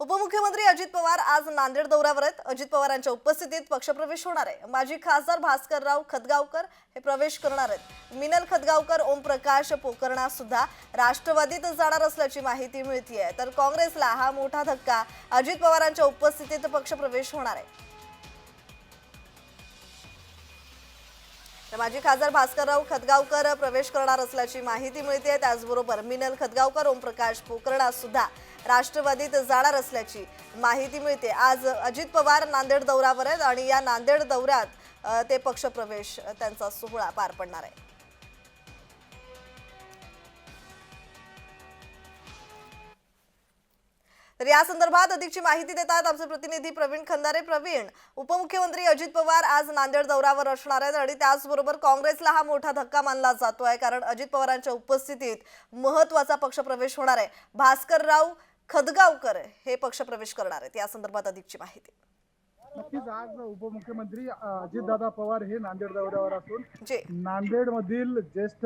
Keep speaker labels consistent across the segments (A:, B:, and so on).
A: उपमुख्यमंत्री अजित पवार आज नांदेड दौऱ्यावर आहेत. अजित पवारांच्या उपस्थितीत पक्षप्रवेश होणार आहे. माजी खासदार भास्करराव खतगावकर हे प्रवेश करणार आहेत. मिनल खतगावकर ओमप्रकाश पोकर्णा सुद्धा राष्ट्रवादीत जाणार असल्याची माहिती मिळतीये. तर काँग्रेसला हा मोठा धक्का अजित पवारांच्या उपस्थितीत पक्षप्रवेश होणार आहे. माजी खासदार भास्करराव खतगावकर प्रवेश करणार असल्याची माहिती मिळते त्याचबरोबर मिनल खतगावकर ओमप्रकाश पोकर्णा सुद्धा राष्ट्रवादीत जाणार असल्याची माहिती मिळते. आज अजित पवार नांदेड दौऱ्यावर आहेत आणि या नांदेड दौऱ्यात ते पक्षप्रवेश त्यांचा सोहळा पार पडणार आहे. तर या संदर्भात अधिकची माहिती देतात आमचे प्रतिनिधी प्रवीण खंदारे. प्रवीण उपमुख्यमंत्री अजित पवार आज नांदेड दौऱ्यावर असणार आहेत आणि त्याचबरोबर काँग्रेसला हा मोठा धक्का मानला जातोय कारण अजित पवारांच्या उपस्थितीत महत्त्वाचा पक्षप्रवेश होणार आहे. भास्करराव खदगावकर हे पक्षप्रवेश करणार आहेत. या संदर्भात अधिकची माहिती.
B: नक्कीच आज उपमुख्यमंत्री अजितदादा पवार हे नांदेड दौऱ्यावर असून नांदेड मधील ज्येष्ठ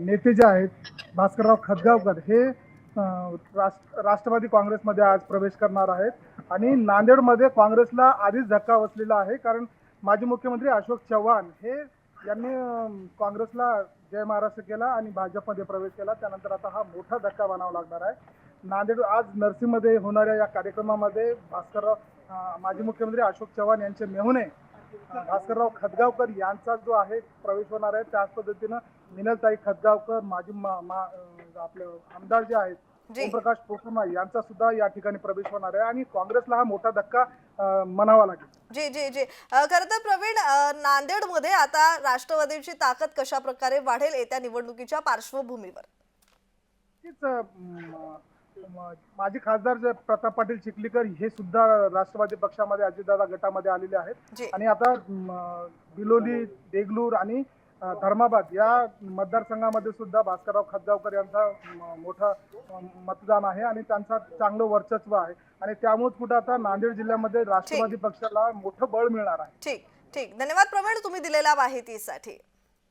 B: नेते जे आहेत भास्करराव खतगावकर हे राष्ट्र- राष्ट्रवादी काँग्रेसमध्ये आज प्रवेश करणार आहेत. आणि नांदेडमध्ये काँग्रेसला आधीच धक्का बसलेला आहे कारण माजी मुख्यमंत्री अशोक चव्हाण हे यांनी काँग्रेसला जय महाराष्ट्र केला आणि भाजपमध्ये प्रवेश केला. त्यानंतर आता हा मोठा धक्का बनावा लागणार आहे. नांदेड आज नरसीमध्ये होणाऱ्या या कार्यक्रमामध्ये भास्करराव माजी मुख्यमंत्री अशोक चव्हाण यांचे मेहुणे भास्करराव खतगावकर यांचा जो आहे प्रवेश होणार आहे. त्याच पद्धतीनं मिनलताई खतगावकर माजी मा- मा- आपले आमदार जे आहेत. ओमप्रकाश पोखरमा यांचा सुद्धा या ठिकाणी प्रवेश होणार आहे आणि काँग्रेसला हा मोठा धक्का म्हणावा लागेल.
A: जी जी जी. खरं तर प्रवीण नांदेडमध्ये आता राष्ट्रवादीची ताकद कशा प्रकारे वाढेल येत्या निवडणुकीच्या पार्श्वभूमीवर?
B: माजी खासदार जे प्रताप पाटील चिखलीकर हे सुद्धा राष्ट्रवादी पक्षामध्ये अजितदादा गटामध्ये आलेले आहेत. आणि आता बिलोली देगलूर आणि धर्माबाद या मतदारसंघामध्ये सुद्धा भास्करराव खतगावकर यांचा मोठा मतदान आहे आणि त्यांचा चांगलं वर्चस्व आहे. आणि त्यामुळे कुठं आता नांदेड जिल्ह्यामध्ये राष्ट्रवादी पक्षाला मोठं बळ मिळणार आहे.
A: ठीक ठीक. धन्यवाद प्रवीण तुम्ही दिलेल्या माहितीसाठी.